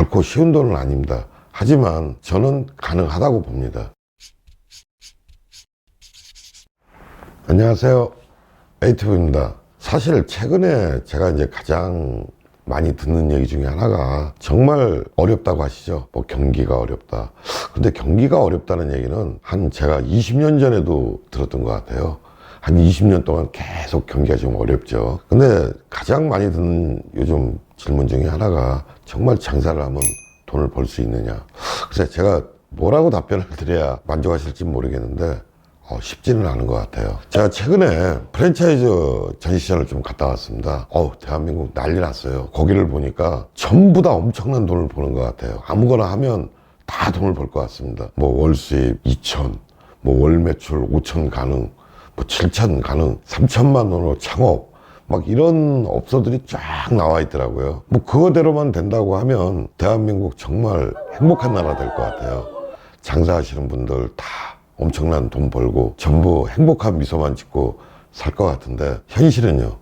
결코 쉬운 돈은 아닙니다. 하지만 저는 가능하다고 봅니다. 안녕하세요. 에이티브입니다. 사실 최근에 제가 이제 가장 많이 듣는 얘기 중에 하나가 정말 어렵다고 하시죠. 뭐 경기가 어렵다. 근데 경기가 어렵다는 얘기는 한 제가 20년 전에도 들었던 것 같아요. 한 20년 동안 계속 경기가 좀 어렵죠. 근데 가장 많이 듣는 요즘 질문 중에 하나가 정말 장사를 하면 돈을 벌 수 있느냐. 그래서 제가 뭐라고 답변을 드려야 만족하실지 모르겠는데 어, 쉽지는 않은 것 같아요. 제가 최근에 프랜차이즈 전시장을 좀 갔다 왔습니다. 어우, 대한민국 난리 났어요. 거기를 보니까 전부 다 엄청난 돈을 버는 것 같아요. 아무거나 하면 다 돈을 벌 것 같습니다. 뭐 월 수입 2천, 뭐 월 매출 5천 가능, 뭐 7천 가능, 3천만 원으로 창업, 막 이런 업소들이 쫙 나와 있더라고요. 뭐 그거대로만 된다고 하면 대한민국 정말 행복한 나라 될 것 같아요. 장사하시는 분들 다 엄청난 돈 벌고 전부 행복한 미소만 짓고 살 것 같은데 현실은요.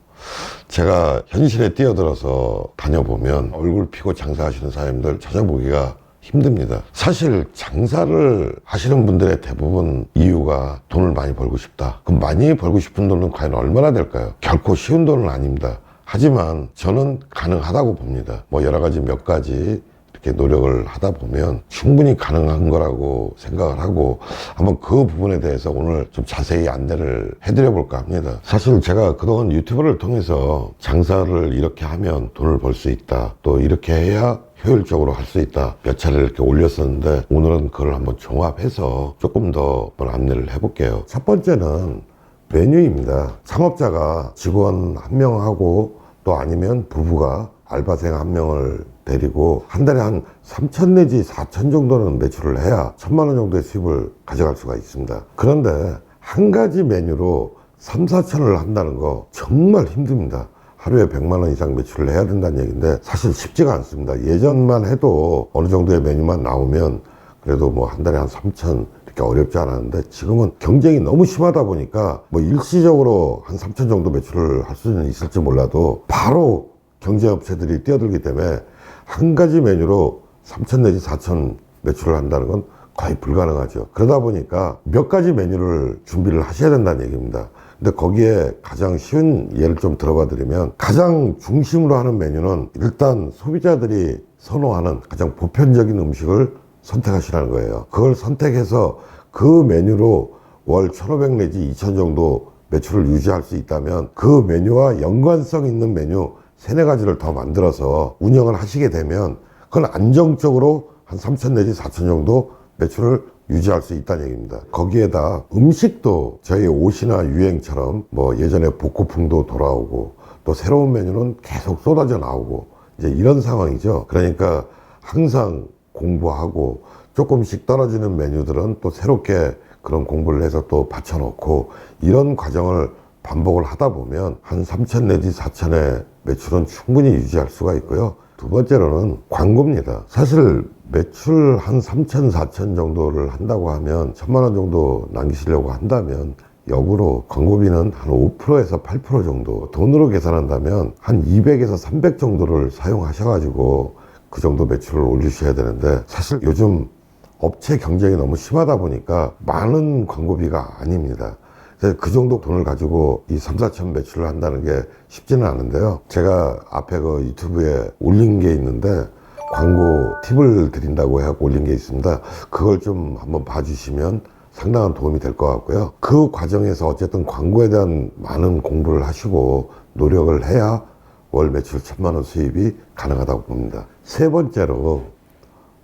제가 현실에 뛰어들어서 다녀보면 얼굴 피고 장사하시는 사람들 찾아보기가 힘듭니다. 사실 장사를 하시는 분들의 대부분 이유가 돈을 많이 벌고 싶다. 그럼 많이 벌고 싶은 돈은 과연 얼마나 될까요? 결코 쉬운 돈은 아닙니다. 하지만 저는 가능하다고 봅니다. 뭐 여러 가지 몇 가지 이렇게 노력을 하다 보면 충분히 가능한 거라고 생각을 하고 한번 그 부분에 대해서 오늘 좀 자세히 안내를 해드려 볼까 합니다. 사실 제가 그동안 유튜브를 통해서 장사를 이렇게 하면 돈을 벌 수 있다. 또 이렇게 해야 효율적으로 할 수 있다. 몇 차례 이렇게 올렸었는데 오늘은 그걸 한번 종합해서 조금 더 안내를 해볼게요. 첫 번째는 메뉴입니다. 창업자가 직원 한 명하고 또 아니면 부부가 알바생 한 명을 데리고 한 달에 한 3천 내지 4천 정도는 매출을 해야 천만 원 정도의 수입을 가져갈 수가 있습니다. 그런데 한 가지 메뉴로 3, 4천을 한다는 거 정말 힘듭니다. 하루에 100만 원 이상 매출을 해야 된다는 얘기인데 사실 쉽지가 않습니다. 예전만 해도 어느 정도의 메뉴만 나오면 그래도 뭐 한 달에 한 3천 이렇게 어렵지 않았는데 지금은 경쟁이 너무 심하다 보니까 뭐 일시적으로 한 3천 정도 매출을 할 수는 있을지 몰라도 바로 경제업체들이 뛰어들기 때문에 한 가지 메뉴로 3천 내지 4천 매출을 한다는 건 거의 불가능하죠. 그러다 보니까 몇 가지 메뉴를 준비를 하셔야 된다는 얘기입니다. 근데 거기에 가장 쉬운 예를 좀 들어봐 드리면 가장 중심으로 하는 메뉴는 일단 소비자들이 선호하는 가장 보편적인 음식을 선택하시라는 거예요. 그걸 선택해서 그 메뉴로 월 1,500 내지 2,000 정도 매출을 유지할 수 있다면 그 메뉴와 연관성 있는 메뉴 세네 가지를 더 만들어서 운영을 하시게 되면 그건 안정적으로 한 3천 내지 4천 정도 매출을 유지할 수 있다는 얘기입니다. 거기에다 음식도 저희 옷이나 유행처럼 뭐 예전에 복고풍도 돌아오고 또 새로운 메뉴는 계속 쏟아져 나오고 이제 이런 상황이죠. 그러니까 항상 공부하고 조금씩 떨어지는 메뉴들은 또 새롭게 그런 공부를 해서 또 받쳐놓고 이런 과정을 반복을 하다 보면 한 3천 내지 4천의 매출은 충분히 유지할 수가 있고요. 두 번째로는 광고입니다. 사실 매출 한 3천, 4천 정도를 한다고 하면 천만 원 정도 남기시려고 한다면 역으로 광고비는 한 5%에서 8% 정도 돈으로 계산한다면 한 200에서 300 정도를 사용하셔가지고 그 정도 매출을 올리셔야 되는데 사실 요즘 업체 경쟁이 너무 심하다 보니까 많은 광고비가 아닙니다. 그 정도 돈을 가지고 이 3, 4천 매출을 한다는 게 쉽지는 않은데요. 제가 앞에 그 유튜브에 올린 게 있는데 광고 팁을 드린다고 해갖고 올린 게 있습니다. 그걸 좀 한번 봐주시면 상당한 도움이 될 것 같고요. 그 과정에서 어쨌든 광고에 대한 많은 공부를 하시고 노력을 해야 월 매출 천만 원 수입이 가능하다고 봅니다. 세 번째로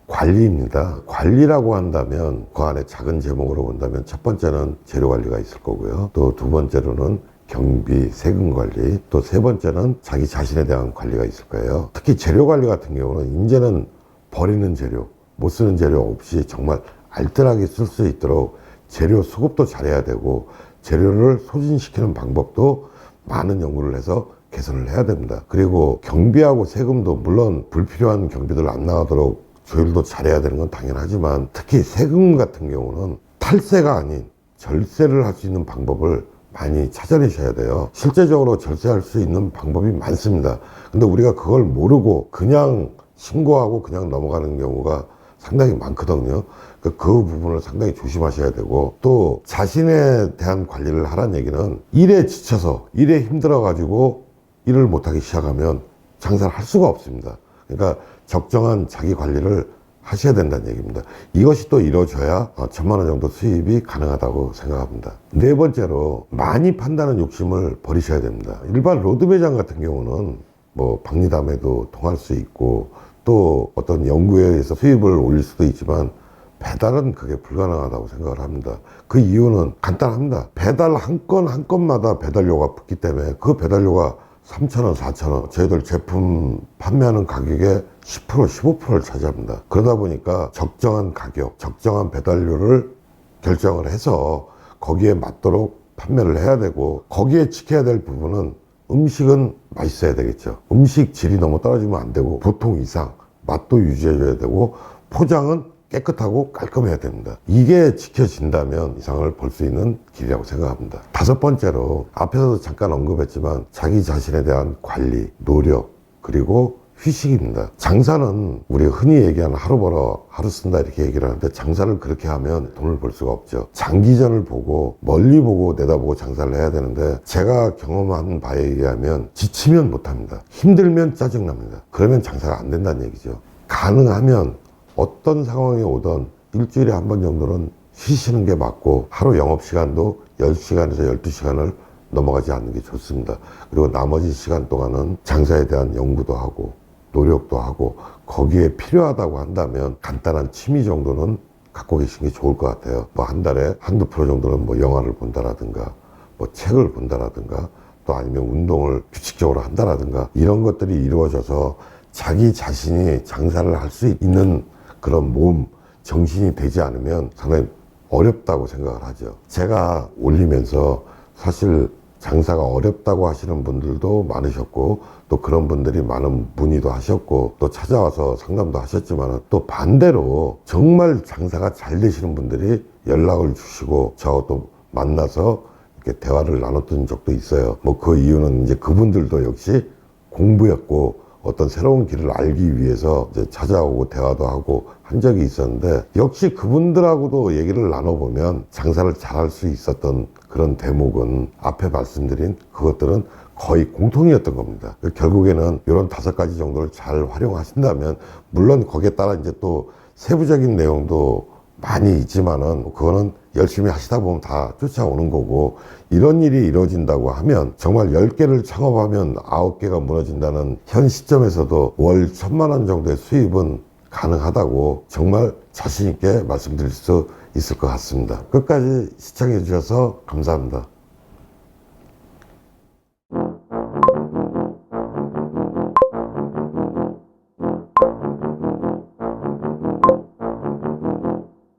관리입니다. 관리라고 한다면 그 안에 작은 제목으로 본다면 첫 번째는 재료 관리가 있을 거고요. 또 두 번째로는 경비, 세금 관리, 또 세 번째는 자기 자신에 대한 관리가 있을 거예요. 특히 재료 관리 같은 경우는 이제는 버리는 재료, 못 쓰는 재료 없이 정말 알뜰하게 쓸 수 있도록 재료 수급도 잘해야 되고 재료를 소진시키는 방법도 많은 연구를 해서 개선을 해야 됩니다. 그리고 경비하고 세금도 물론 불필요한 경비들 안 나가도록 조율도 잘해야 되는 건 당연하지만 특히 세금 같은 경우는 탈세가 아닌 절세를 할 수 있는 방법을 많이 찾아내셔야 돼요. 실제적으로 절세할 수 있는 방법이 많습니다. 근데 우리가 그걸 모르고 그냥 신고하고 그냥 넘어가는 경우가 상당히 많거든요. 그, 그 부분을 상당히 조심하셔야 되고 또 자신에 대한 관리를 하라는 얘기는 일에 지쳐서 일에 힘들어 가지고 일을 못하기 시작하면 장사를 할 수가 없습니다. 그러니까 적정한 자기 관리를 하셔야 된다는 얘기입니다. 이것이 또 이루어져야 어, 천만 원 정도 수입이 가능하다고 생각합니다. 네 번째로 많이 판다는 욕심을 버리셔야 됩니다. 일반 로드 매장 같은 경우는 뭐 박리담에도 통할 수 있고 또 어떤 연구에 의해서 수입을 올릴 수도 있지만 배달은 그게 불가능하다고 생각을 합니다. 그 이유는 간단합니다. 배달 한 건한 건마다 배달료가 붙기 때문에 그 배달료가 3,000원, 4,000원. 저희들 제품 판매하는 가격의 10%, 15%를 차지합니다. 그러다 보니까 적정한 가격, 적정한 배달료를 결정을 해서 거기에 맞도록 판매를 해야 되고 거기에 지켜야 될 부분은 음식은 맛있어야 되겠죠. 음식 질이 너무 떨어지면 안 되고 보통 이상 맛도 유지해줘야 되고 포장은 깨끗하고 깔끔해야 됩니다. 이게 지켜진다면 이상을 볼수 있는 길이라고 생각합니다. 다섯 번째로 앞에서도 잠깐 언급했지만 자기 자신에 대한 관리, 노력, 그리고 휴식입니다. 장사는 우리 흔히 얘기하는 하루 벌어 하루 쓴다 이렇게 얘기를 하는데 장사를 그렇게 하면 돈을 벌 수가 없죠. 장기전을 보고 멀리 보고 내다보고 장사를 해야 되는데 제가 경험한 바에 의하면 지치면 못합니다. 힘들면 짜증납니다. 그러면 장사가 안 된다는 얘기죠. 가능하면 어떤 상황이 오던 일주일에 한 번 정도는 쉬시는 게 맞고 하루 영업시간도 10시간에서 12시간을 넘어가지 않는 게 좋습니다. 그리고 나머지 시간 동안은 장사에 대한 연구도 하고 노력도 하고 거기에 필요하다고 한다면 간단한 취미 정도는 갖고 계신 게 좋을 것 같아요. 뭐 한 달에 한두 프로 정도는 뭐 영화를 본다라든가 뭐 책을 본다라든가 또 아니면 운동을 규칙적으로 한다라든가 이런 것들이 이루어져서 자기 자신이 장사를 할 수 있는 그런 몸, 정신이 되지 않으면 상당히 어렵다고 생각을 하죠. 제가 올리면서 사실 장사가 어렵다고 하시는 분들도 많으셨고 또 그런 분들이 많은 문의도 하셨고 또 찾아와서 상담도 하셨지만 또 반대로 정말 장사가 잘 되시는 분들이 연락을 주시고 저하고 또 만나서 이렇게 대화를 나눴던 적도 있어요. 뭐 그 이유는 이제 그분들도 역시 공부였고 어떤 새로운 길을 알기 위해서 이제 찾아오고 대화도 하고 한 적이 있었는데 역시 그분들하고도 얘기를 나눠보면 장사를 잘할 수 있었던 그런 대목은 앞에 말씀드린 그것들은 거의 공통이었던 겁니다. 결국에는 이런 다섯 가지 정도를 잘 활용하신다면 물론 거기에 따라 이제 또 세부적인 내용도 많이 있지만은 그거는 열심히 하시다 보면 다 쫓아오는 거고 이런 일이 이루어진다고 하면 정말 10개를 창업하면 9개가 무너진다는 현 시점에서도 월 천만 원 정도의 수입은 가능하다고 정말 자신 있게 말씀드릴 수 있을 것 같습니다. 끝까지 시청해 주셔서 감사합니다.